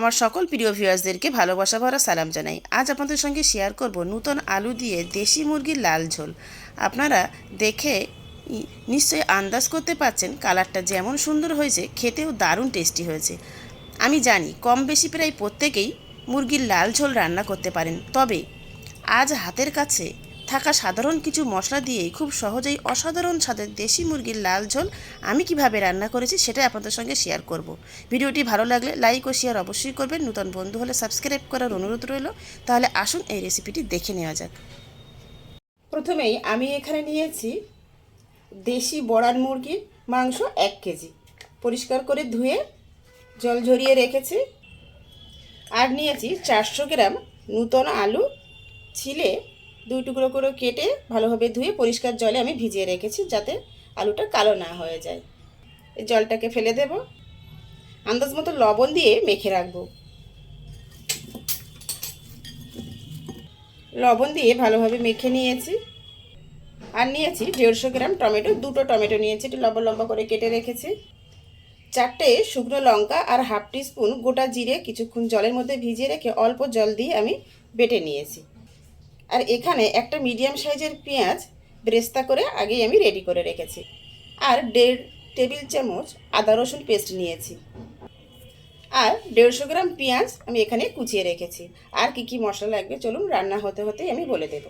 আমার সকল প্রিয় ভিউয়ার্সদেরকে ভালোবাসা ভরা সালাম জানাই। আজ আপনাদের সঙ্গে শেয়ার করব নূতন আলু দিয়ে দেশি মুরগির লাল ঝোল। আপনারা দেখে নিশ্চয়ই আন্দাজ করতে পারছেন কালারটা যেমন সুন্দর হয়েছে, খেতেও দারুণ টেস্টি হয়েছে। আমি জানি কম বেশি প্রায় প্রত্যেকেই মুরগির লাল ঝোল রান্না করতে পারেন, তবে আজ হাতের কাছে থাকা সাধারণ কিছু মশলা দিয়েই খুব সহজেই অসাধারণ স্বাদের দেশি মুরগির লাল ঝোল আমি কীভাবে রান্না করেছি সেটা আপনাদের সঙ্গে শেয়ার করব। ভিডিওটি ভালো লাগলে লাইক ও শেয়ার অবশ্যই করবেন। নতুন বন্ধু হলে সাবস্ক্রাইব করার অনুরোধ রইল। তাহলে আসুন এই রেসিপিটি দেখে নেওয়া যাক। প্রথমেই আমি এখানে নিয়েছি দেশি বড়ার মুরগির মাংস এক কেজি। পরিষ্কার করে ধুয়ে জল ঝরিয়ে রেখেছি। আর নিয়েছি চারশো গ্রাম নূতন আলু, ছিলে দুই টুকরো করে কেটে ভালোভাবে ধুয়ে পরিষ্কার জলে আমি ভিজিয়ে রেখেছি যাতে আলুটা কালো না হয়ে যায়। এই জলটাকে ফেলে দেব। আন্দাজ মতো লবণ দিয়ে মেখে রাখব। লবণ দিয়ে ভালোভাবে মেখে নিয়েছি। আর নিয়েছি দেড়শো গ্রাম টমেটো, দুটো টমেটো নিয়েছি, একটু লম্বা লম্বা করে কেটে রেখেছি। চারটে শুকনো লঙ্কা আর হাফ টি স্পুন গোটা জিরে কিছুক্ষণ জলের মধ্যে ভিজিয়ে রেখে অল্প জল দিয়ে আমি বেটে নিয়েছি। আর এখানে একটা মিডিয়াম সাইজের পেঁয়াজ ব্রেস্তা করে আগেই আমি রেডি করে রেখেছি। আর দেড় টেবিল চামচ আদা রসুন পেস্ট নিয়েছি। আর দেড়শো গ্রাম পেঁয়াজ আমি এখানে কুচিয়ে রেখেছি। আর কি কি মশলা লাগবে চলুন রান্না হতে হতেই আমি বলে দেব।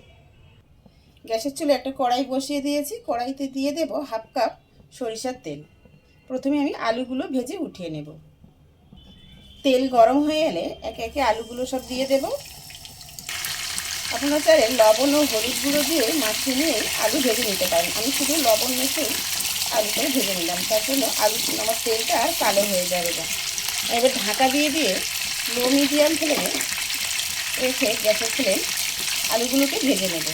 গ্যাসের চুলে একটা কড়াই বসিয়ে দিয়েছি। কড়াইতে দিয়ে দেব হাফ কাপ সরিষার তেল। প্রথমে আমি আলুগুলো ভেজে উঠিয়ে নেব। তেল গরম হয়ে এলে একে একে আলুগুলো সব দিয়ে দেব। আপনারা চাইলে লবণ ও হলুদ গুঁড়ো দিয়ে মাখিয়ে নিয়ে আলু ভেজে নিতে পারেন। আমি শুধু লবণ মেখেই আলুটা ভেজে নিলাম। তার জন্য আলু, আমার তেলটা আর কালো হয়ে যাবে না। এবার ঢাকা দিয়ে দিয়ে লো মিডিয়াম ফ্লেমে রেখে গ্যাসের ফ্লেম আলুগুলোকে ভেজে নেব।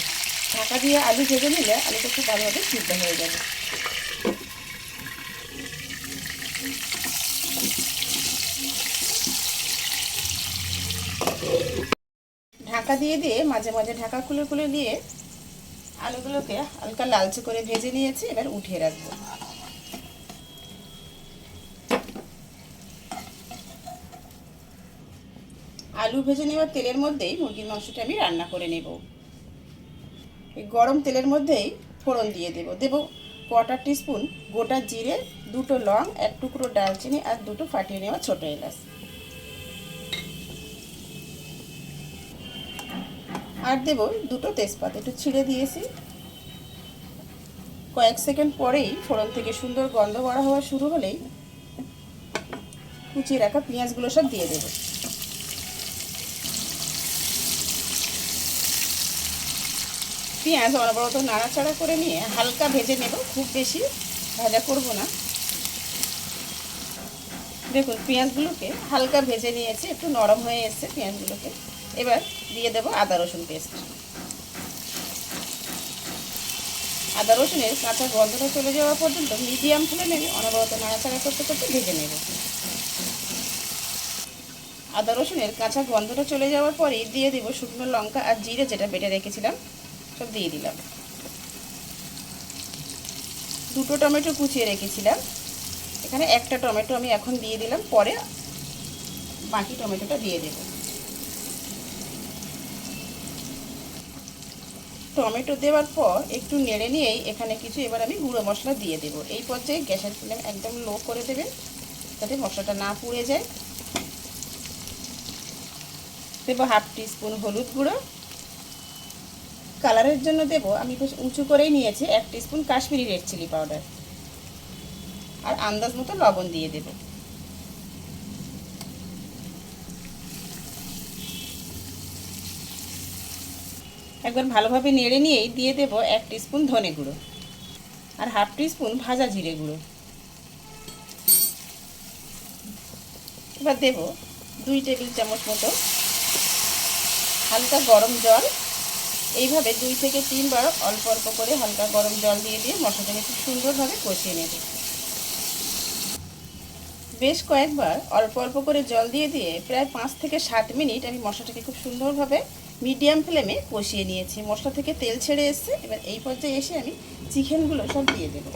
ঢাকা দিয়ে আলু ভেজে নিলে আলুটা খুব ভালোভাবে সিদ্ধ হয়ে যাবে। ঢাকা দিয়ে দিয়ে মাঝে মাঝে ঢাকা খুলে খুলে দিয়ে আলুগুলোকে হালকা লালচে করে ভেজে নিয়েছি, এবার উঠিয়ে রাখব। আলু ভেজে নেওয়ার তেলের মধ্যেই মুরগির মাংসটা আমি রান্না করে নেব। এই গরম তেলের মধ্যেই ফোড়ন দিয়ে দেব। দেব কোয়ার্টার টিস্পুন গোটা জিরে, দুটো লং, এক টুকরো ডালচিনি আর দুটো ফাটিয়ে নেওয়া ছোটো এলাচ। আর দেব দুটো তেজপাত। একটু ছিঁড়ে দিয়েছি। কয়েক সেকেন্ড পরেই ফোড়ন থেকে সুন্দর গন্ধ বড়া হওয়া শুরু হলেই কুচিয়ে রাখা পেঁয়াজগুলো সব দিয়ে দেবো। পেঁয়াজ অনবরত নাড়াচাড়া করে নিয়ে হালকা ভেজে নেব, খুব বেশি ভাজা করব না। দেখুন, পেঁয়াজগুলোকে হালকা ভেজে নিয়েছি, একটু নরম হয়ে এসছে পেঁয়াজগুলোকে। এবার দিয়ে দেব আদা রসুন পেস্ট। আদা রসুনের কাঁচা গন্ধটা চলে যাওয়া পর্যন্ত মিডিয়াম ফ্লেমে অনবরত নাড়াচাড়া করতে করতে ভেজে নেব। আদা রসুনের কাঁচা গন্ধটা চলে যাওয়ার পরেই দিয়ে দেবো শুকনো লঙ্কা আর জিরে যেটা বেটে রেখেছিলাম, সব দিয়ে দিলাম। দুটো টমেটো কুচিয়ে রেখেছিলাম। এখানে একটা টমেটো আমি এখন দিয়ে দিলাম, পরে বাকি টমেটোটা দিয়ে দেব। টমেটো দেওয়ার পর একটু নেড়ে নিয়েই এখানে কিছু এবার আমি গুঁড়ো মশলা দিয়ে দেব। এই পর্যায়ে গ্যাসের ফ্লেম একদম লো করে দেবেন যাতে মশলাটা না পুড়ে যায়। দেবো হাফ টিস্পুন হলুদ গুঁড়ো। কালারের জন্য দেব, আমি বেশ উঁচু করেই নিয়েছি, এক teaspoon Kashmiri red chilli powder. আর আন্দাজ মতো লবণ দিয়ে দেব। একবার ভালোভাবে নেড়ে নিয়েই দিয়ে দেব এক টিস্পুন ধনে গুঁড়ো আর হাফ টিস্পুন ভাজা জিরে গুঁড়ো। এবার দেব দুই টেবিল চামচ মতো হালকা গরম জল। এইভাবে দুই থেকে তিনবার অল্প অল্প করে হালকা গরম জল দিয়ে দিয়ে মশলাটাকে খুব সুন্দরভাবে কষিয়ে নেব। বেশ কয়েকবার অল্প অল্প করে জল দিয়ে দিয়ে প্রায় পাঁচ থেকে সাত মিনিট আমি মশলাটাকে খুব সুন্দরভাবে মিডিয়াম ফ্লেমে কষিয়ে নিয়েছি। মশলা থেকে তেল ছেড়ে এসছে। এবার এই পর্যায়ে এসে আমি চিকেনগুলো সব দিয়ে দেবো।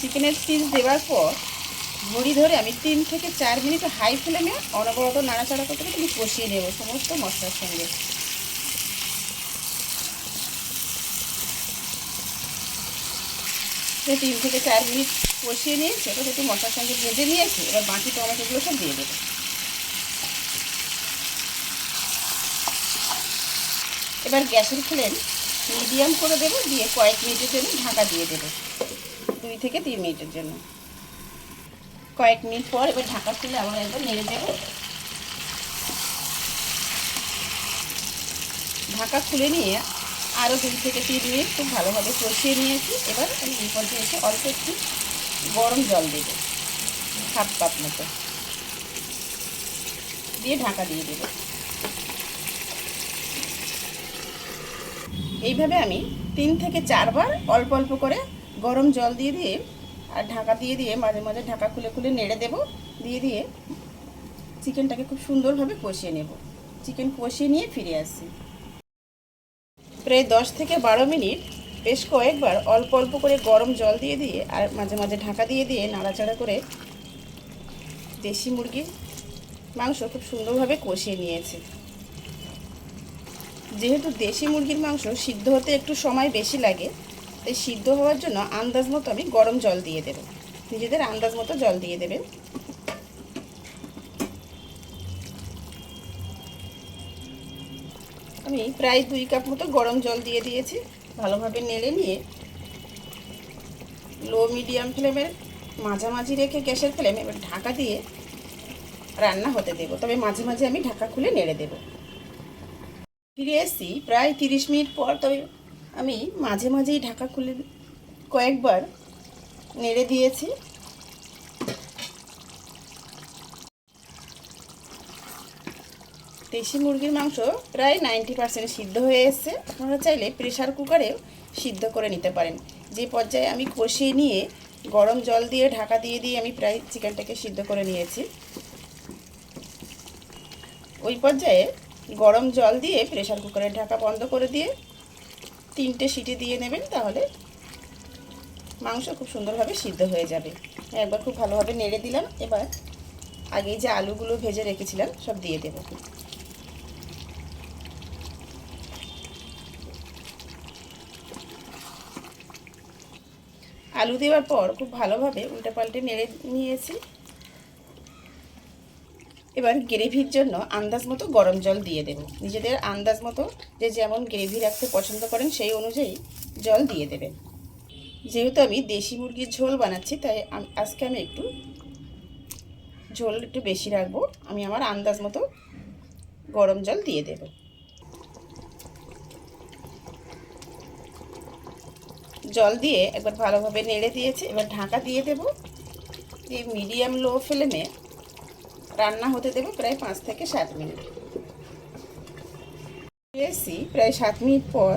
চিকেনের পিস দেওয়ার পর ঘড়ি ধরে আমি তিন থেকে চার মিনিট হাই ফ্লেমে অনবরত নাড়াচাড়া করতে করতে আমি কষিয়ে নেব সমস্ত মশলার সঙ্গে। তিন থেকে চার মিনিট কষিয়ে নিয়ে ওটা একটু মশলার সঙ্গে ভেজে নিয়েছি, এবার বাকি টমেটোগুলো সব দিয়ে দেবো। এবার গ্যাসের ফ্লেম মিডিয়াম করে দেবো, দিয়ে কয়েক মিনিটের জন্য ঢাকা দিয়ে দেবো, দুই থেকে তিন মিনিটের জন্য। কয়েক মিনিট পর এবার ঢাকা খুলে আবার একবার নেড়ে দেবো। ঢাকা খুলে নিয়ে আরও দুই থেকে তিন মিনিট খুব ভালোভাবে কষিয়ে নিয়েছি। এবার আমি এই পর্যায়ে এসে অল্প একটু গরম জল দেবো হাফ কাপ মতো। দিয়ে ঢাকা দিয়ে দেবো। এইভাবে আমি তিন থেকে চারবার অল্প অল্প করে গরম জল দিয়ে দিয়ে আর ঢাকা দিয়ে দিয়ে মাঝে মাঝে ঢাকা খুলে খুলে নেড়ে দেব। দিয়ে দিয়ে চিকেনটাকে খুব সুন্দরভাবে কষিয়ে নেব। চিকেন কষিয়ে নিয়ে ফিরে আসছি। প্রায় দশ থেকে বারো মিনিট বেশ কয়েকবার অল্প অল্প করে গরম জল দিয়ে দিয়ে আর মাঝে মাঝে ঢাকা দিয়ে দিয়ে নাড়াচাড়া করে দেশি মুরগির মাংস খুব সুন্দরভাবে কষিয়ে নিয়েছে। যেহেতু দেশি মুরগির মাংস সিদ্ধ হতে একটু সময় বেশি লাগে তাই সিদ্ধ হওয়ার জন্য আন্দাজ মতো আমি গরম জল দিয়ে দেব। নিজেদের আন্দাজ মতো জল দিয়ে দেবেন। আমি প্রায় দুই কাপ মতো গরম জল দিয়ে দিয়েছি। ভালোভাবে নেড়ে নিয়ে লো মিডিয়াম ফ্লেমের মাঝামাঝি রেখে গ্যাসের ফ্লেমে এবার ঢাকা দিয়ে রান্না হতে দেব। তবে মাঝে মাঝে আমি ঢাকা খুলে নেড়ে দেবো। ফিরে এসেছি প্রায় তিরিশ মিনিট পর, তবে আমি মাঝে মাঝেই ঢাকা খুলে কয়েকবার নেড়ে দিয়েছি। দেশি মুরগির মাংস প্রায় নাইনটি পার্সেন্ট সিদ্ধ হয়ে এসছে। আপনারা চাইলে প্রেশার কুকারেও সিদ্ধ করে নিতে পারেন। যে পর্যায়ে আমি কষিয়ে নিয়ে গরম জল দিয়ে ঢাকা দিয়ে দিয়ে আমি প্রায় চিকেনটাকে সিদ্ধ করে নিয়েছি। ওই পর্যায়ে গরম জল দিয়ে প্রেশার কুকারের ঢাকা বন্ধ করে দিয়ে তিনটে সিটি দিয়ে নেবেন তাহলে মাংস খুব সুন্দরভাবে সিদ্ধ হয়ে যাবে। একবার খুব ভালোভাবে নেড়ে দিলাম, এবার আগেই যে আলুগুলো ভেজে রেখেছিলাম সব দিয়ে দেব। আলু দেওয়ার পর খুব ভালোভাবে উল্টে পাল্টে নেড়ে নিয়েছি। এবার গ্রেভির জন্য আন্দাজ মতো গরম জল দিয়ে দেব। নিজেদের আন্দাজ মতো যে যেমন গ্রেভি রাখতে পছন্দ করেন সেই অনুযায়ী জল দিয়ে দেবেন। যেহেতু আমি দেশি মুরগির ঝোল বানাচ্ছি, তাই আজকে আমি একটু ঝোল একটু বেশি রাখব। আমি আমার আন্দাজ মতো গরম জল দিয়ে দেব। জল দিয়ে একবার ভালোভাবে নেড়ে দিয়েছে, এবার ঢাকা দিয়ে দেব। এই মিডিয়াম লো ফ্লেমে রান্না হতে দেবো প্রায় পাঁচ থেকে সাত মিনিট। এসি প্রায় সাত মিনিট পর,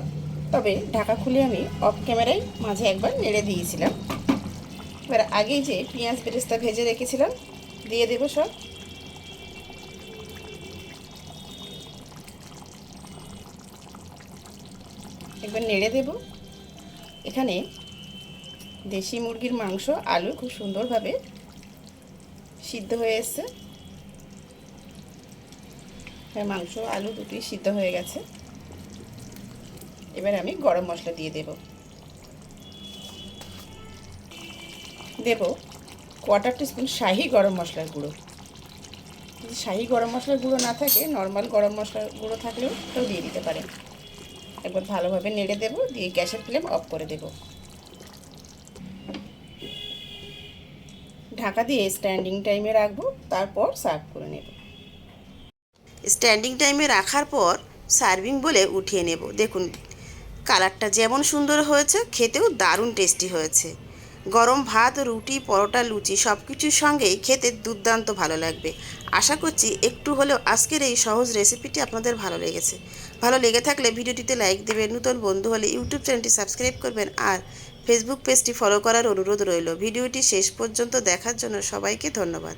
তবে ঢাকা খুলে আমি অফ ক্যামেরায় মাঝে একবার নেড়ে দিয়েছিলাম। এবার আগেই যে পেঁয়াজ বেরেস্তা ভেজে রেখেছিলাম, দিয়ে দেবো সব। একবার নেড়ে দেব। এখানে দেশি মুরগির মাংস, আলু খুব সুন্দরভাবে সিদ্ধ হয়ে এসছে। মাংস, আলু দুটোই সিদ্ধ হয়ে গেছে। এবার আমি গরম মশলা দিয়ে দেব। দেব কোয়ার্টার টিস্পুন শাহি গরম মশলার গুঁড়ো। যদি শাহি গরম মশলার গুঁড়ো না থাকে নর্মাল গরম মশলার গুঁড়ো থাকলেও ওটাও দিয়ে দিতে পারেন একবার ভালোভাবে নেড়ে দেব, দিয়ে গ্যাসের ফ্লেম অফ করে দেব। ঢাকা দিয়ে স্ট্যান্ডিং টাইমে রাখব, তারপর সার্ভ করে নেব। স্ট্যান্ডিং টাইমে রাখার পর সার্ভিং বলে উঠিয়ে নেব। দেখুন, কালারটা যেমন সুন্দর হয়েছে, খেতেও দারুণ টেস্টি হয়েছে। গরম ভাত, রুটি, পরোটা, লুচি সব কিছুর সঙ্গেই খেতে দুর্দান্ত ভালো লাগবে। আশা করছি একটু হলেও আজকের এই সহজ রেসিপিটি আপনাদের ভালো লেগেছে। ভালো লেগে থাকলে ভিডিওটিতে লাইক দেবেন, নতুন বন্ধু হলে ইউটিউব চ্যানেলটি সাবস্ক্রাইব করবেন আর ফেসবুক পেজটি ফলো করার অনুরোধ রইল। ভিডিওটি শেষ পর্যন্ত দেখার জন্য সবাইকে ধন্যবাদ।